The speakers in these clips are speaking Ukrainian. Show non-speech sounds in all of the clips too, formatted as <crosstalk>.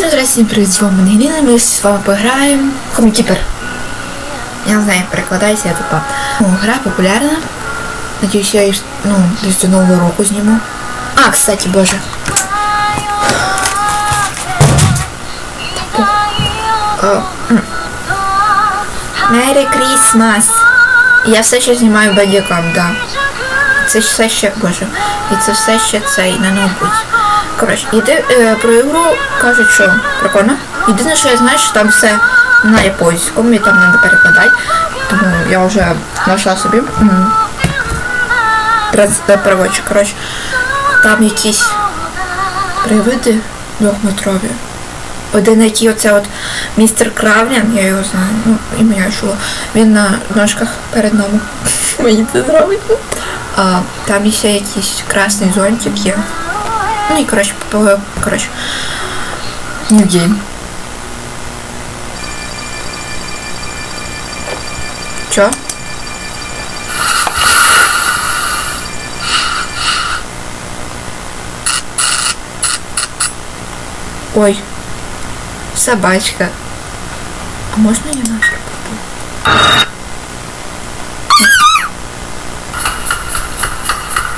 Всім здрасте, всім привіт, з вами Ангеліна, ми з вами пограємо Комікіпер. Я не знаю, перекладається, я тупа. Ну, гра популярна. Надіюсь, я її ну, десь до Нового року зніму. А, кстати, боже. Merry Christmas! Я все ще знімаю бадікам, да. Це все ще, боже. І це все ще цей, не ноутбук. Коротше, іди, е, про ігру кажуть, що прикольно. Єдине, що я знаю, що там все на японському і там треба перекладати. Тому я вже знайшла собі. переводчик. Коротше, там якісь привиди двохметрові. Один, який оце от містер Кравлян, я його знаю, ну, ім'я чула. Він на ножках перед нами. <laughs> Мені це зробить. А, там ще якийсь красний зонтик є. Ну і коротше, по- коротше. New game. Чо? Ой, собачка. А можно я ножку попробую?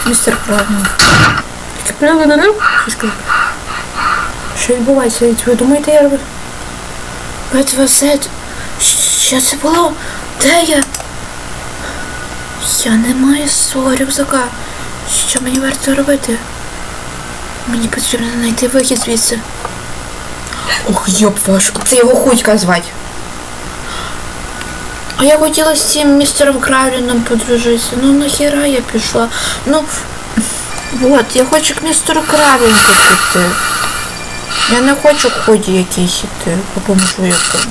Містер Кравнінг. Це прямо на нам? Що відбувається? Ви думаєте, я роблю? Битва Зет. Що це було? Де я? Я не маю свого рюкзака. Що мені варто робити? Мені потрібно знайти вихід звідси. Ох, йоп вашку. Це його худька звать. А я хотіла з цим містером Кравліном подружитися. Ну нахіра я пішла. Ну, от, я хочу к містеру Кравліну піти. Я не хочу к ході якийсь іти, по бомжу якомусь.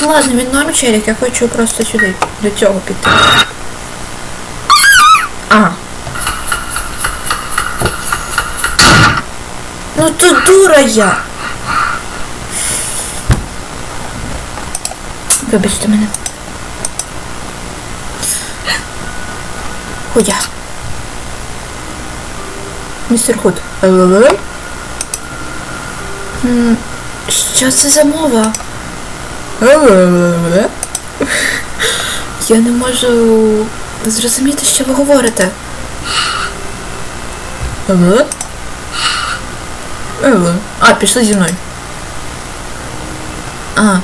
Ну ладно, він норм челік, я хочу просто сюди, до цього піти. А. Ну ти дура я. Вибачте мене. Ходя. Містер Худ. Що це за мова? Я не можу зрозуміти, що ви говорите. А, пішли зі мною. А.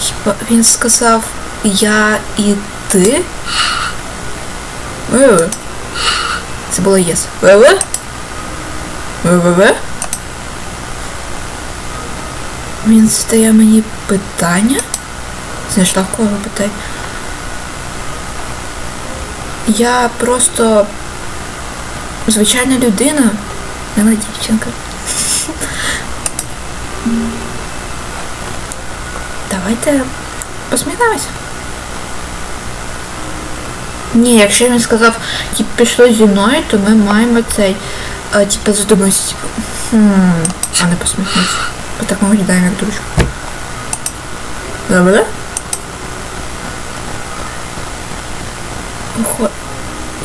Хіба він сказав я і ти? Це було єс. Алло? Алло? Він задає мені питання? Знайшла в кого питання? Я просто звичайна людина, мила дівчинка. Давайте посміхаємось. Ні, якщо він сказав, типу, пішло зі мною, то ми маємо цей, е, типу, задуматися, типу, хм, а не посміхнутися. Бо так ми виглядаємо як дружка. Добре? Охо,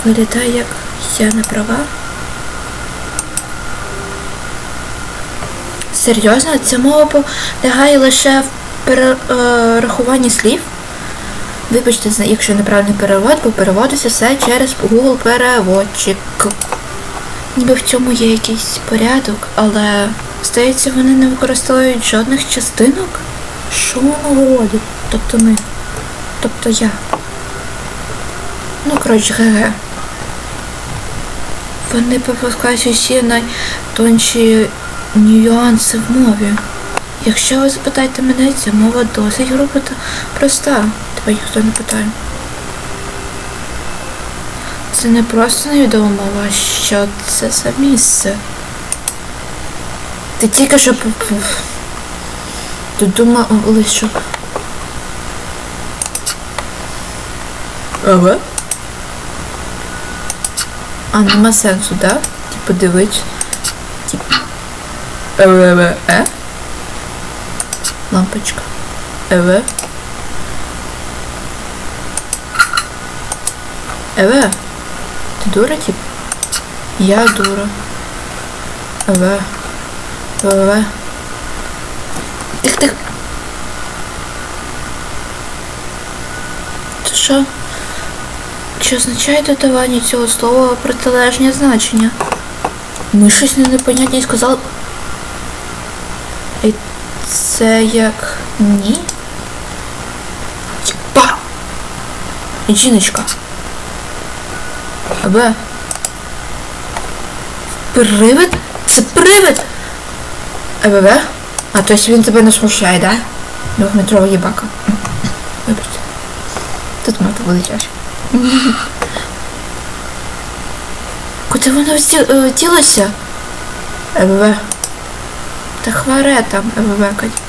виглядає як я не права. Серйозно, ця мова полягає лише в перерахуванні слів? Вибачте, якщо неправильний перевод, бо переводиться все через Google переводчик. Ніби в цьому є якийсь порядок, але здається, вони не використовують жодних частинок. Що воно говорить? Тобто ми. Тобто я. Ну, коротше, ГГ. Вони пропускають усі найтонші нюанси в мові. Якщо ви запитаєте мене, ця мова досить груба та проста. Тебе ніхто не питає. Це не просто невідома мова, а що це за місце. Ти тільки що п- п- Ти думали, що. Ага. А нема сенсу, да? Типу дивись. Типу. Е? Лампочка. Еве. Еве дура, тип? Я дура. В. В. Тих Ты Це що? означает это додавання цього слова протилежне значення? Ми щось не И сказали. І це як ні? Типа. Жіночка. Абе. Привид? Це привид! АББ? А то есть він тебе не смущає, да? Двохметрова їбака. Вибачте. Тут мати буде чаще. Куди воно всі е, ділося? АББ. Та хваре там, АББ, Кать.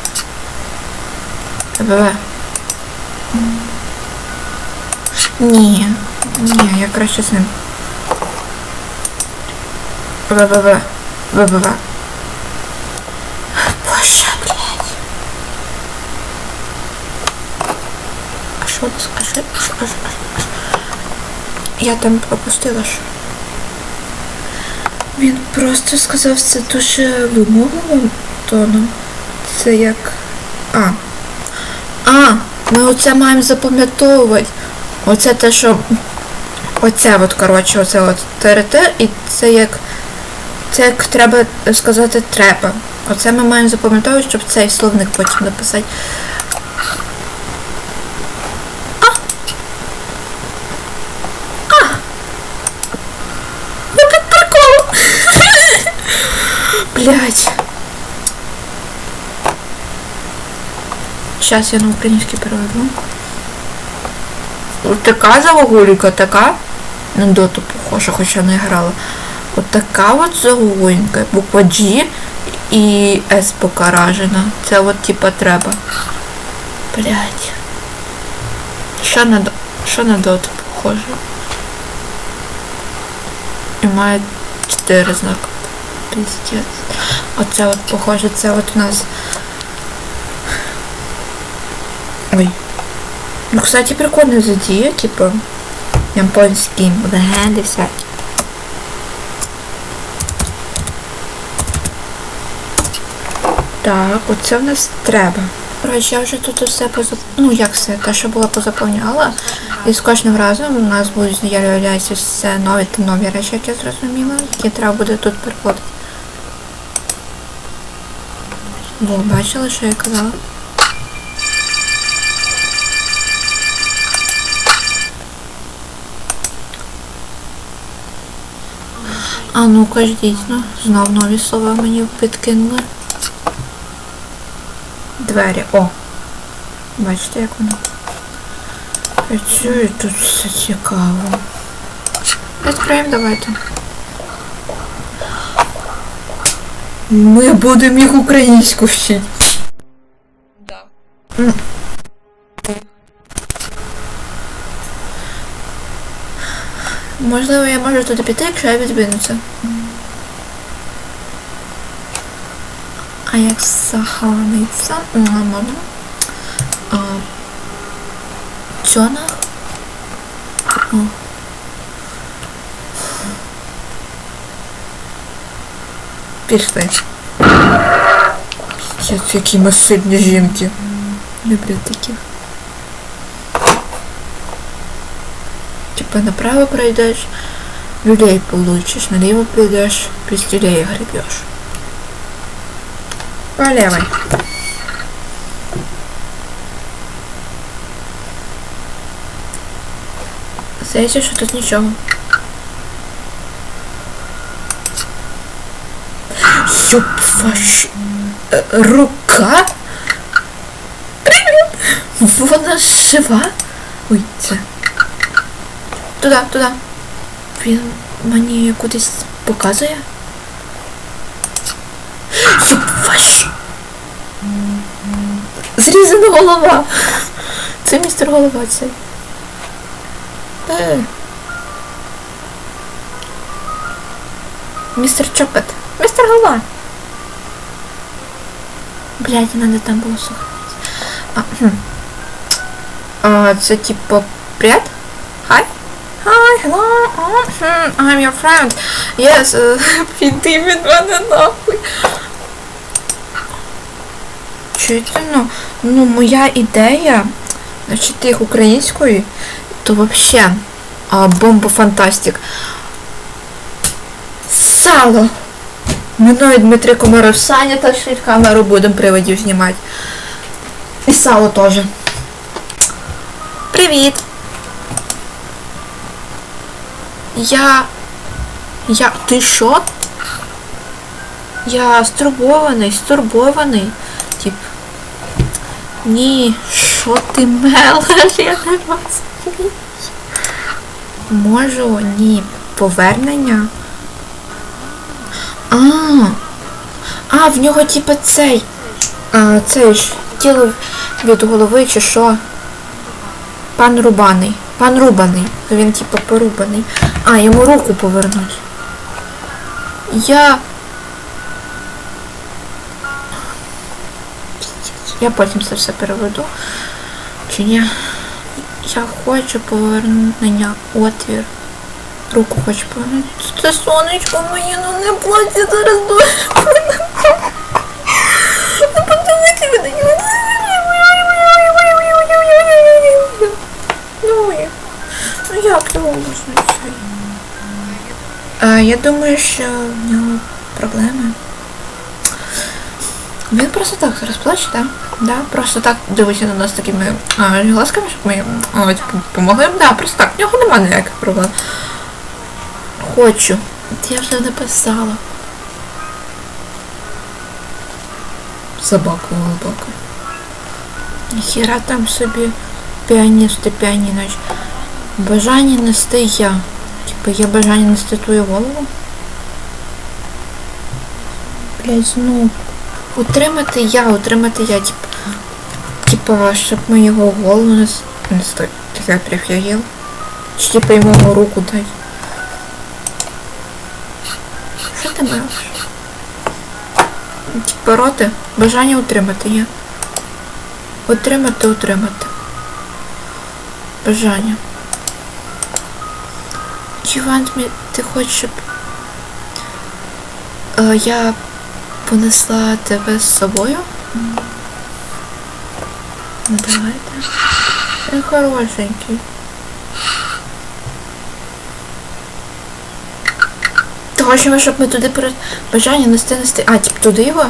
АББ. Ні. Ні, я краще з ним. ВВВ. ВВВ. Боже, блядь. А що? А що? Я там пропустила що. Він просто сказав це дуже вимогливим тоном. Це як. А. А, ми оце маємо запам'ятовувати. Оце те, що. Оце от, коротше, оце от ТРТ, і це як. Це як треба сказати треба. Оце ми маємо запам'ятовувати, щоб цей словник потім написати. А! А! Ну під прикол! <laughs> Блять. Сейчас я на український переведу. Така завагуліка, така. На доту похожа, хоча не грала. От така от загулінька. Буква G і S покаражена. Це от типа треба. Блять. Що на що на доту похоже? І має 4 знака. Піздець. Оце от похоже, це от у нас. Ой. Ну, кстати, прикольно задія, типа. Японські легенди всякі. Так, оце в нас треба. Коротше, я вже тут все позап... Ну, як все, те, що було позаповняла. І з кожним разом у нас будуть з'являтися все нові та нові речі, як я зрозуміла, які треба буде тут переходити. Бо бачили, що я казала? А ну-ка ж дійсно, знов нові слова мені підкинули. Двері. О! Бачите, як воно працює тут все цікаво. Відкриємо, давайте. Ми будемо їх українську вчити. Да. Можливо, я можу туди піти, якщо я відбину це. А як саханиця? Мама. А, Чона? О. Пішли. Які ми сильні жінки. Люблю таких. Типа направо пройдешь, люлей получишь, налево пойдешь, пистюлей гребешь. По левой. Здається, що тут нічого. Щоб ваш е, рука? Вона жива? Ой, це. Туди, туди. Він мені кудись показує. Ваш. Зрізана голова. Це містер голова цей. Е. Містер Чопет. Містер голова. Блядь, надо там було сохранити. А, це типа привет? Hello, oh, hmm, I'm your friend. Yes, піди від мене нахуй. Чуєте, ну, ну, моя ідея навчити їх української то а, бомба фантастик. Сало! Мною Дмитрий Комаров Саня та камеру будемо приводів знімати. І сало теж. Привіт! Я. Я. Ти що? Я стурбований, стурбований. Тип. Ні, що ти мелеш? <laughs> Я не розумію. Можу, ні. Повернення. А. А, в нього типа цей. А, цей ж тіло від голови чи що? Пан Рубаний. Пан Рубаний. Він типа порубаний. А, йому руку повернуть. Я. Я потім це все переведу. Чи ні? Я хочу повернення отвір. Руку хочу повернути. Це сонечко моє, ну не плаче зараз я думаю, що в нього проблеми. Він просто так зараз плаче, так? Да? Просто так дивиться на нас такими глазками, щоб ми а, типу, помогли. Да, просто так, в нього немає ніяких проблем. Хочу. Я вже написала. Собаку глибоко. Ніхіра там собі піаніст і піаніноч. Бажання нести я. Типа є бажання нести твою голову. Блять, ну. Утримати я, утримати я, типа. Типа, щоб ми його голову не стой. Ти я прифігел. Чи типа йому руку дати. Що ти маєш? Типа роти, бажання утримати є. Утримати, утримати. Бажання. You want me... Ти хочеш, щоб... Е, я понесла тебе з собою? Ну, давайте. Хорошенький. Ти хочеш, щоб ми туди перед... Бажання нести нести... А, тип туди його?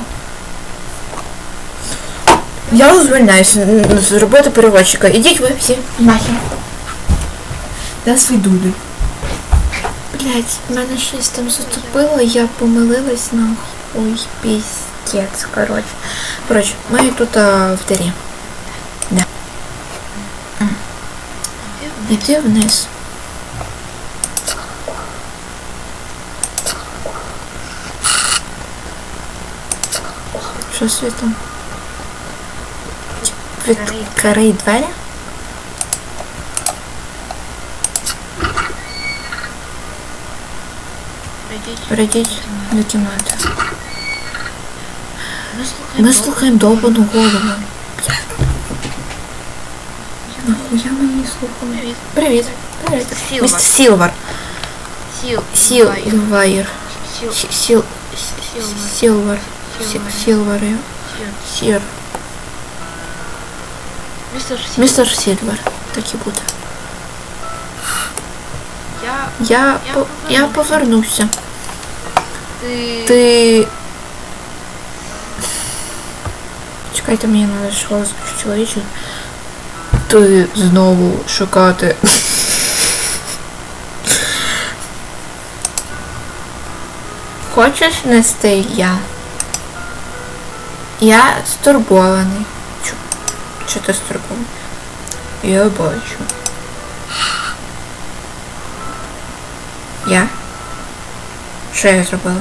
Я звільняюся з роботи переводчика. Ідіть ви всі нахер. Я свій дуди. Блять, мене щось там затопило, я помилилась нахуй піздець, коротше. Коротше, ми тут а, в дирі. Да. Іди вниз. Що світом? Відкрий двері? Пройдіть до кімнати. Ми слухаємо довбану голову. Нахуя ми її слухаємо? Привіт. Привіт. Сілвар. Містер Сілвар. Сіл. Сілвайр. Сіл. Сі- Сіл... Сілвар. Сілвар. Сі- Сілвар. Сір. Містер Сіл. Містер Сільвер. Так і буде. Я... По- я повернуся. Ти... Ти. Чекайте, мені треба голос чоловічий. Ти знову шукати. Хочеш нести я? Я стурбований. Чи ти стурбований? Я бачу. Я? Що я зробила?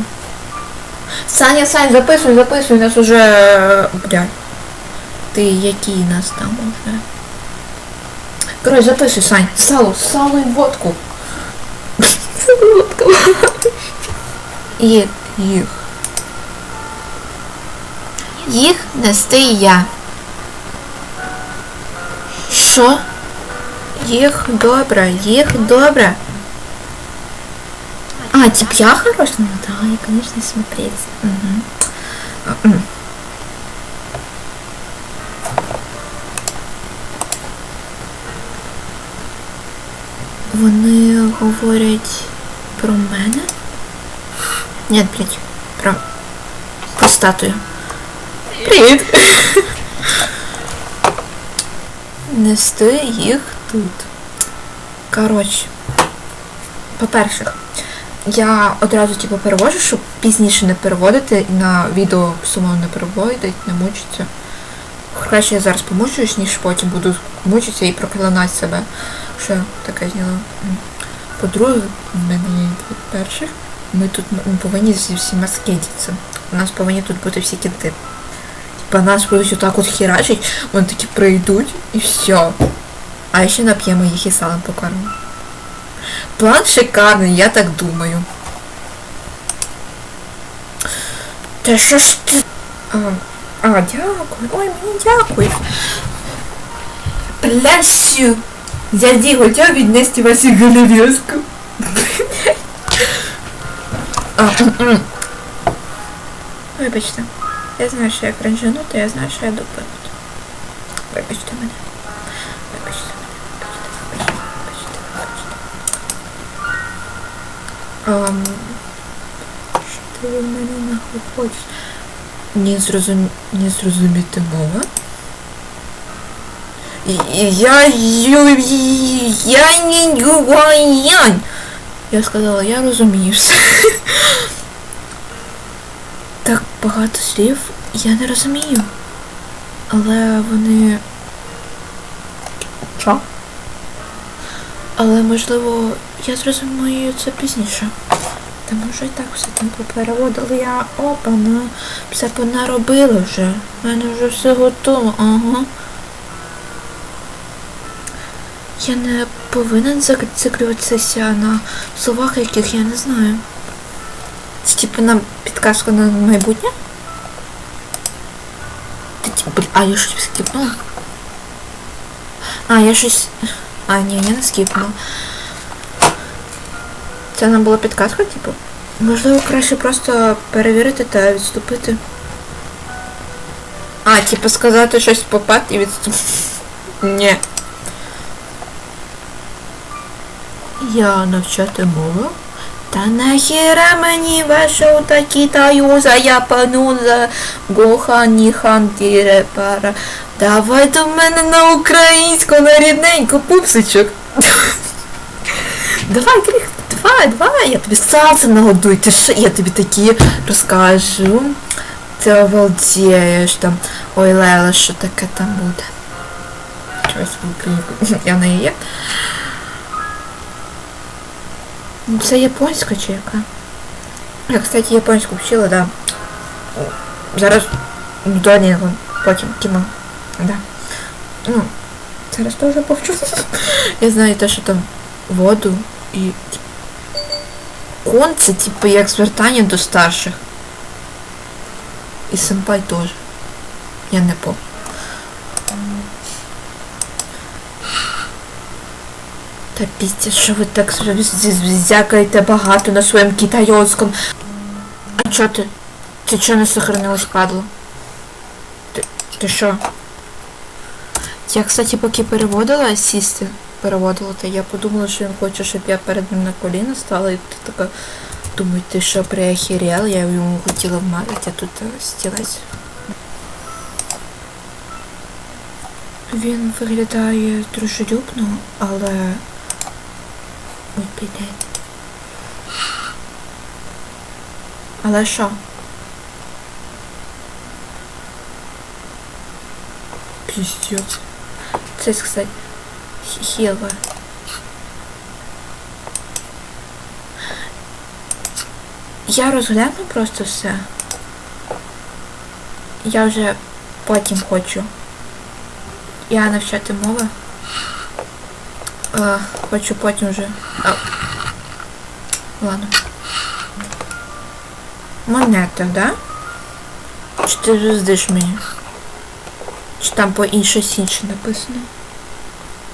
Саня, Сань, записуй, записуй, нас уже... Блядь. Ти який нас там уже? Короче, записуй, Сань. Сало, сало і водку. Водка. І їх. Їх нести я. Що? Їх добре, їх добре. А, тип я хорош? Ну да, я, конечно, смотреть. М. Вони говорять про мене? Ні, блядь, про, про статую. Привіт! Нести їх тут. Коротше. По-перше, я одразу типу перевожу, щоб пізніше не переводити на відео самому не переводить, не мучиться. Краще я зараз помучуюсь, ніж потім буду мучитися і проклинати себе. Що таке зняла. По-друге, є перше. Ми тут м- повинні зі всіма скидітися. У нас повинні тут бути всі кінти. Типа нас будуть отак от херачить, вони такі прийдуть і все. А ще нап'ємо їх і салом покормимо. План шикарний, я так думаю. Та що ж ти. А, а дякую. Ой, мені дякую. Плащу. Дяді хотів віднести вас у галерезку. А. Вибачте. Я знаю, що я кринжанута, я знаю, що я допинута. Вибачте мене. Ам, що ти від мене нахуй хочеш? Не, зрозум... не зрозуміти мова? Я... Я не юваян. Я сказала, я розумію все. <laughs> Так багато слів я не розумію. Але вони. Що? Але можливо, я зрозумію це пізніше. Тому що і так все там попереводила. Я опа, ну все понаробила вже. У мене вже все готово, ага. Я не повинен зациклюватися на словах, яких я не знаю. Це типу нам підказка на майбутнє? Ти типу, а я щось скіпнула? А, я щось. А, ні, я не скіпнула. Це нам була підказка, типу? Можливо, краще просто перевірити та відступити. А, типу сказати щось попад і відступити. Ні. Я навчати мову? Та нахера мені ваша такі таюза, я пануза, гоха ніхан пара. Давай до мене на українську, на рідненьку, пупсичок. Давай, Кріх, давай, давай, я тобі сальце нагодуй, ти що, я тобі такі розкажу. Ти обалдієш там. Ой, Лела, що таке там буде? Щось. <laughs> Я не є. Ну, Це японська чи яка? Я, кстати, японську вчила, да. Зараз до нього, потім кіно. Да. Ну, зараз теж повчу. <laughs> Я знаю те, що там воду і кон це типу як звертання до старших. І сенпай теж. Я не по. Та піздець, що ви так зякаєте багато на своєму китайському. А чо ти? Ти чо не сохранилась, падло? Ти, ти що? Я, кстати, поки переводила сісти, переводила, то я подумала, що він хоче, щоб я перед ним на коліна стала, і ти така думаю, ти що приахірел, я йому хотіла вмазати, а тут е, стілець. Він виглядає дружелюбно, але... Ой. Але що? Піздець. Це, кстати, хі- Я розгляну просто все. Я вже потім хочу. Я навчати мови. Е, хочу потім вже. А. Ладно. Монета, да? Чи ти звіздиш мені? Чи там по інше інше написано?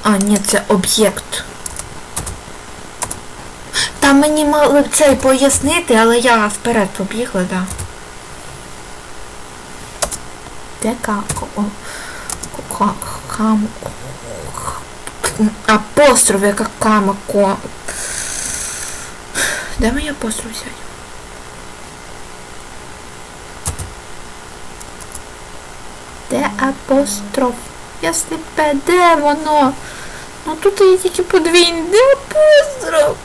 А, ні, це об'єкт. Там мені мали б це й пояснити, але я вперед побігла, да. Де како? О, ка- кам- Апостроф, яка кама ко. Де мені апостроф взяти? Де апостроф? Я сліпе, де воно? Ну тут є тільки подвійний, апостроф?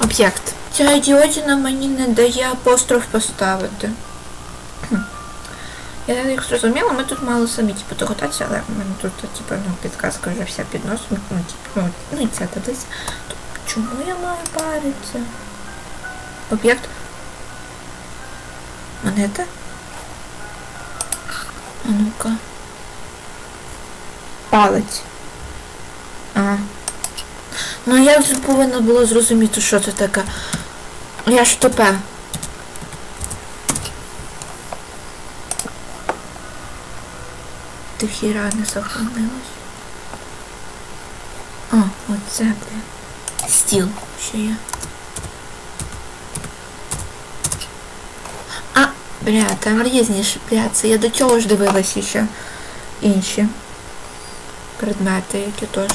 Об'єкт. Ця ідіотіна мені не дає апостроф поставити. Я як зрозуміла, ми тут мали самі типу, догадатися, але в мене тут типу, ну, підказка вже вся під носом. Ну, типу, ну, ну і ця таблиця. Чому я маю паритися? Об'єкт. Монета? А ну-ка. Палець. А. Ну я вже повинна була зрозуміти, що це таке. Я ж тупе. Ти хіра не сохранилась. А, оце, бля. Стіл ще є. А, бля, там різні бля, я до цього ж дивилася ще інші предмети, які теж.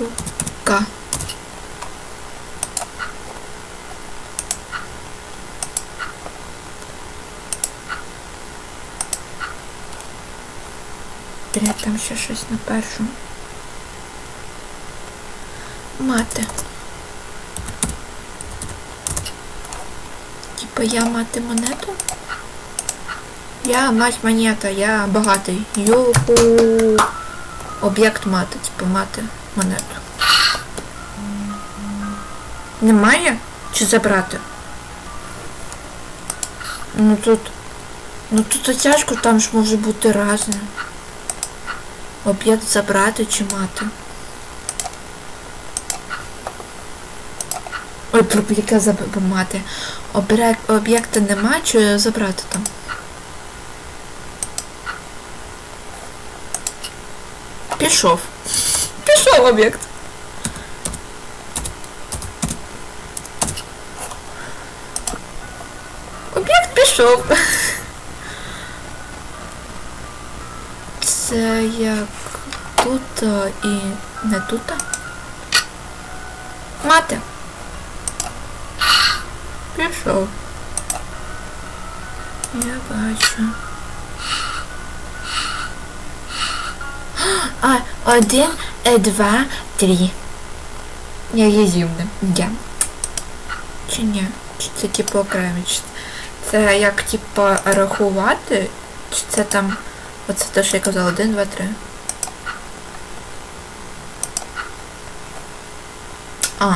Рука. Бля, там ще щось на першому. Мати. Типа я мати монету? Я мать монета, я багатий. Юху. Об'єкт мати, типу мати монету. Немає? Чи забрати? Ну тут. Ну тут тяжко, там ж може бути разне. Об'єкт забрати чи мати. Ой, забрати. Об'єкт об'єкта нема, чи забрати там? Пішов. Пішов об'єкт. Об'єкт пішов. Це як тут і не тут. Мати. Пішов. Я бачу. А, один, е, два, три. Я є їзівне. Я. Чи ні? Чи це типу окремі? Чи це як типу рахувати? Чи це там... Оце те, що я казала, один, два, три. А,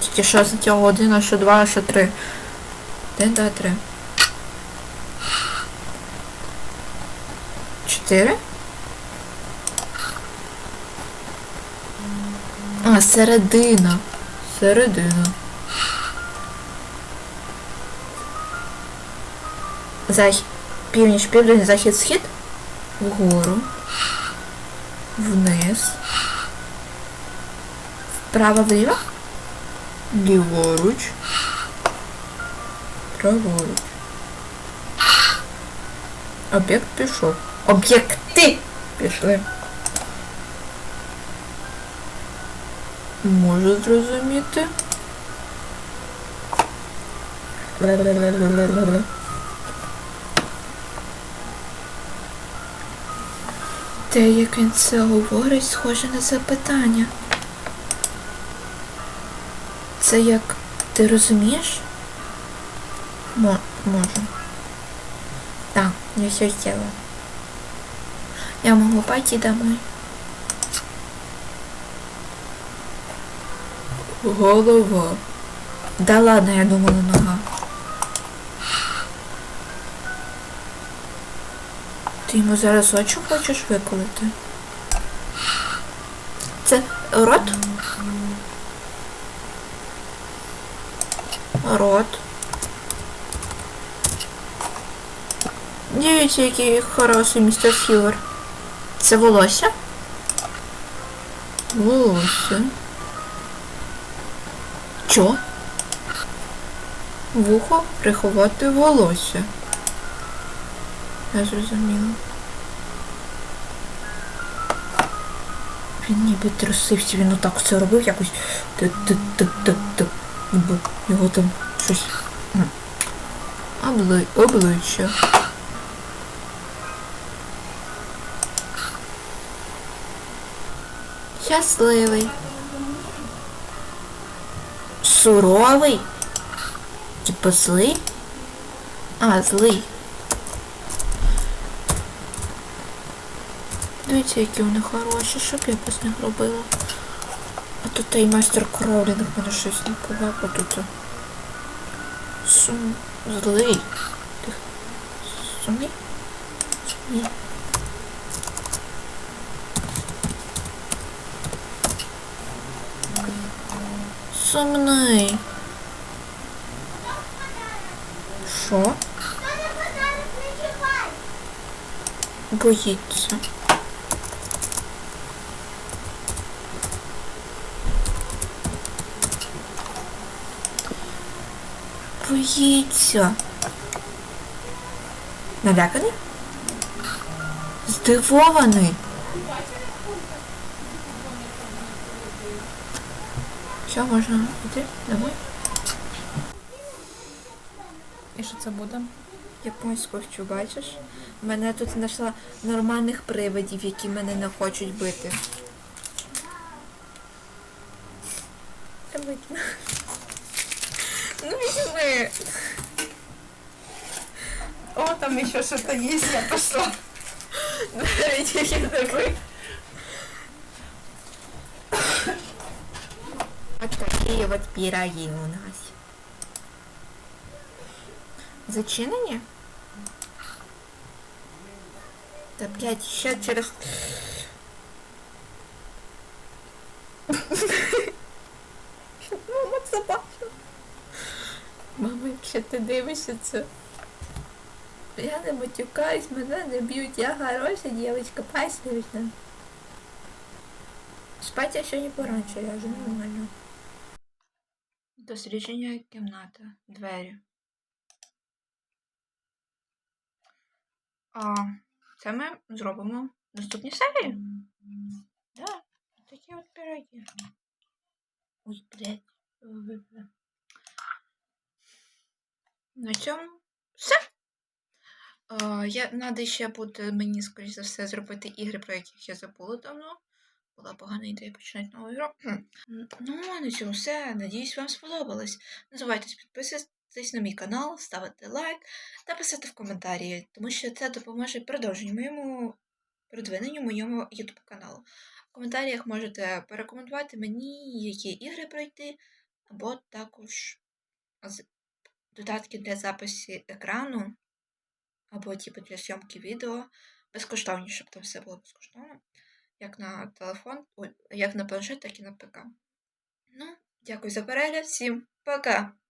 тільки що з цього один, а що два, а що три. Два, три. Чотири? А, середина. Середина. Захід. Північ, південь, захід, схід. Вгору. Вниз. Вправо, вліво. Ліворуч. Праворуч. Об'єкт пішов. Об'єкти пішли. Можу зрозуміти. Те, як він це говорить, схоже на запитання. Це як ти розумієш? Мо можу. Так, я все сделала. Я могу пойти домой. Голова. Да ладно, я думала нога. Ти йому зараз очі хочеш виколити? Це рот? Рот. Дивіться, який хороший містер Фівер. Це волосся? Волосся. Що? Вухо приховати волосся. Я зрозуміла. Він ніби трусився, він отак все робив якось. Ніби його там щось. м, Обли... обличчя. Щасливий. Суровий? Типа злий? А, злий. Дивіться, які вони хороші, щоб я без них робила. А тут та й майстер кроулінг мене щось не повав, тут. Сум... злий. Сумний? Сумний. Сумний. Що? Боїться. Боїться. Наляканий? Здивований. Що можна йти домой? І що це буде? Японську вчу, бачиш? Мене тут знайшла нормальних привидів, які мене не хочуть бити. Ну візьми. О, там ще щось є, я пішла. Двері тільки закрив. Вот такие вот пироги у нас. Зачинені? Та блядь, ще через. Мама це. Мама, якщо ти дивишся це. Я не матюкаюсь, мене не б'ють, я хороша дівчинка, пасівна. Спать я сьогодні пораньше ляжу, нормально. Дослідження кімната. Двері. А це ми зробимо в наступній серії. Да, такі от пироги. Ой, блядь. вибила. На цьому все. А, я надо ще буде мені, скоріш за все, зробити ігри, про яких я забула давно. Була погана ідея починати нову ігру. Ну, а на цьому все. Надіюсь, вам сподобалось. Не забувайте підписуватись на мій канал, ставити лайк та писати в коментарі, тому що це допоможе продовженню моєму продвиненню моєму YouTube каналу. В коментарях можете порекомендувати мені, які ігри пройти, або також додатки для запису екрану, або типу для зйомки відео. Безкоштовні, щоб там все було безкоштовно. Як на телефон, як на планшет, так і на ПК. Ну, дякую за перегляд, всім пока!